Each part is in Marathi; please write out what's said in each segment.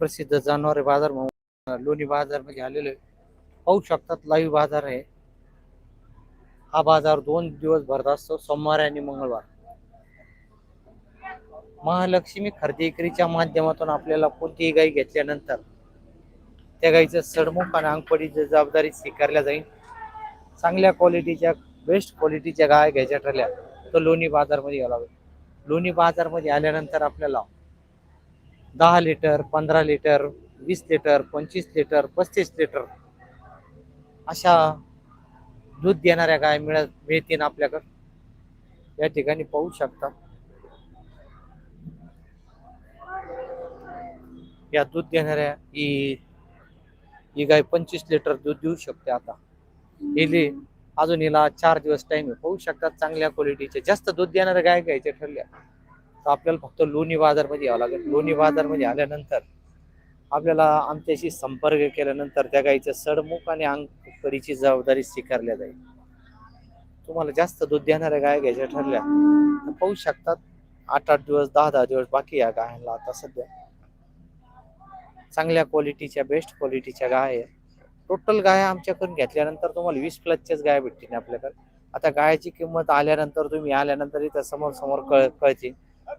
प्रसिद्ध जनावरे बाजार म्हणून लोणी बाजारमध्ये आलेलो आहे पाहू शकतात लाईव्ह बाजार आहे. हा बाजार दोन दिवस भरत असतो सोमवार आणि मंगळवार. महालक्ष्मी खरेदी विक्रीच्या माध्यमातून आपल्याला कोणतीही गाई घेतल्यानंतर त्या गाईचं सडमुख आणि अंगपडीची जबाबदारी स्वीकारल्या जाईल. चांगल्या क्वालिटीच्या बेस्ट क्वालिटीच्या गाय घ्यायच्या ठरल्या तर लोणी बाजारमध्ये घालावे लोणी बाजारमध्ये आल्यानंतर आपल्याला दहा लिटर पंधरा लिटर वीस लिटर पंचवीस लिटर पस्तीस लिटर अशा दूध देणाऱ्या गाय मिळत मिळतील आपल्याकडं. या ठिकाणी पाहू शकता. या दूध देणाऱ्या ही ही गाय पंचवीस लिटर दूध देऊ शकते आता. हिली अजून हिला चार दिवस टाइम आहे. पाहू शकतात चांगल्या क्वालिटीचे जास्त दूध देणाऱ्या गाय घ्यायच्या ठरल्या. तर आपल्याला फक्त लोणी बाजारमध्ये यावं लागेल. लोणी बाजारमध्ये आल्यानंतर आपल्याला आमच्याशी संपर्क केल्यानंतर त्या गाईचं सडमुख आणि अंगपरीची जबाबदारी स्वीकारल्या जाईल. तुम्हाला जास्त दूध देणाऱ्या गाय घ्यायच्या ठरल्या तर पाहू शकतात. आठ आठ दिवस दहा दहा दिवस बाकी या गायांना आता सध्या. चांगल्या क्वालिटीच्या बेस्ट क्वालिटीच्या गाय आहे टोटल गाय आमच्याकडून घेतल्यानंतर तुम्हाला वीस प्लसच्याच गाय भेटतील आपल्याकडे. आता गायाची किंमत आल्यानंतर तुम्ही आल्यानंतर इथं समोर समोर कळ कळतील.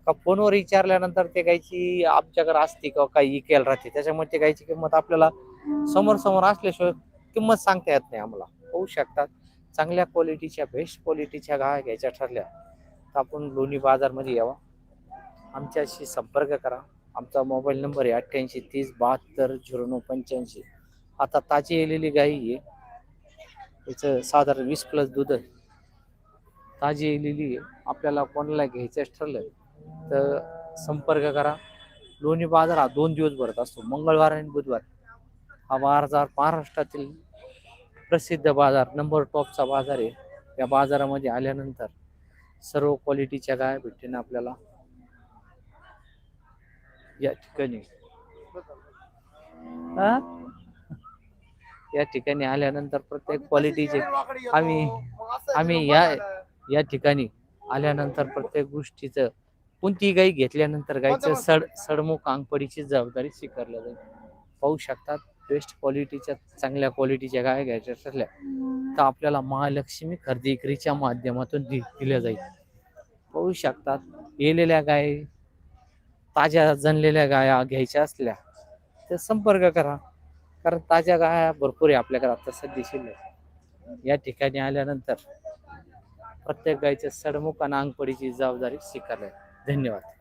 का फोनवर विचारल्यानंतर ते गायची आमच्याकडे असते किंवा काही इकेल राहते. त्याच्यामुळे ते गायची किंमत आपल्याला समोर समोर असल्याशिवाय किंमत सांगता येत नाही आम्हाला. होऊ शकतात. चांगल्या क्वालिटीच्या बेस्ट क्वालिटीच्या गाय घ्यायच्या ठरल्या तर आपण लोणी बाजारमध्ये यावा. आमच्याशी संपर्क करा. आमचा मोबाईल नंबर आहे अठ्ठ्याऐंशी तीस बहात्तर झिरो नऊ पंच्याऐंशी. आता ताजी येलेली गाई आहे. त्याचं साधारण वीस प्लस दूध आहे. ताजी येलेली आहे. आपल्याला कोणाला घ्यायचं ठरलं तर संपर्क करा. लोणी बाजार हा दोन दिवस भरत असतो. मंगळवार आणि बुधवार. हा बाजार महाराष्ट्रातील प्रसिद्ध बाजार नंबर टॉपचा बाजार आहे. या बाजारामध्ये आल्यानंतर सर्व क्वालिटीच्या गाय भेटतील आपल्याला. या ठिकाणी. या ठिकाणी आल्यानंतर प्रत्येक क्वालिटीचे आम्ही आम्ही या या ठिकाणी आल्यानंतर प्रत्येक गोष्टीचं कोणती गाई घेतल्यानंतर गाईचं सड सडमुख अंगपडीची जबाबदारी स्वीकारल्या जाईल. पाहू शकतात बेस्ट क्वालिटीच्या चांगल्या क्वालिटीच्या गाय घ्यायच्या ठरल्या तर आपल्याला महालक्ष्मी खरेदी विक्रीच्या माध्यमातून दिल्या जाईल. पाहू शकतात येलेल्या गाय ताज्या जनलेल्या गाया घ्यायच्या असल्या तर संपर्क करा. कारण ताज्या गाया भरपूर आहे आपल्याकडे आता सध्या या ठिकाणी आल्यानंतर प्रत्येक गायच्या सडमुख आणि अंगपडीची जबाबदारी स्वीकारली आहे. धन्यवाद.